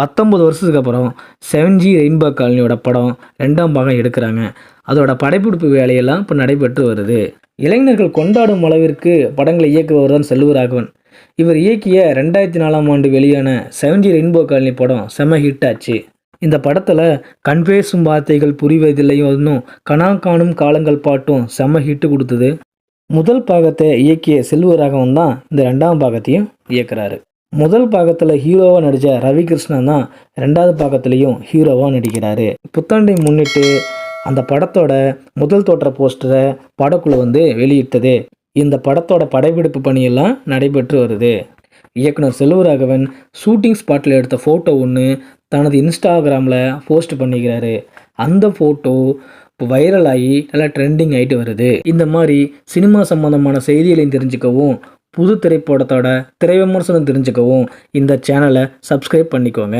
பத்தொம்பது வருஷத்துக்கு அப்புறம் செவன் ஜி ரெயின்போ காலனியோட படம் ரெண்டாம் பாகம் எடுக்கிறாங்க. அதோட படப்பிடிப்பு வேலையெல்லாம் இப்போ நடைபெற்று வருது. இளைஞர்கள் கொண்டாடும் அளவிற்கு படங்களை இயக்குபவர் தான் செல்வராகவன். இவர் இயக்கிய ரெண்டாயிரத்தி நாலாம் ஆண்டு வெளியான செவன் ஜி ரெயின்போ காலனி படம் செம ஹிட் ஆச்சு. இந்த படத்தில் கண் பேசும் வார்த்தைகள் புரிவதில்லையும் ஒன்றும் கனா காணும் காலங்கள் பாட்டும் செம ஹிட்டு கொடுத்தது. முதல் பாகத்தை இயக்கிய செல்வராகவன் தான் இந்த ரெண்டாம் பாகத்தையும் இயக்குறாரு. முதல் பாகத்தில் ஹீரோவாக நடித்த ரவிகிருஷ்ணன் தான் ரெண்டாவது பாகத்துலேயும் ஹீரோவாக நடிக்கிறாரு. புத்தாண்டை முன்னிட்டு அந்த படத்தோட முதல் தோற்ற போஸ்டரை படக்குழு வந்து வெளியிட்டது. இந்த படத்தோட படப்பிடிப்பு பணியெல்லாம் நடைபெற்று வருது. இயக்குனர் செல்வராகவன் ஷூட்டிங் ஸ்பாட்டில் எடுத்த ஃபோட்டோ ஒன்று தனது இன்ஸ்டாகிராமில் போஸ்ட் பண்ணிக்கிறாரு. அந்த ஃபோட்டோ இப்போ வைரல் ஆகி நல்லா ட்ரெண்டிங் ஆகிட்டு வருது. இந்த மாதிரி சினிமா சம்மந்தமான செய்திகளையும் தெரிஞ்சுக்கவும் புது திரைப்படத்தோட திரை விமர்சனம் தெரிஞ்சுக்கவும் இந்த சேனலை சப்ஸ்கிரைப் பண்ணிக்கோங்க.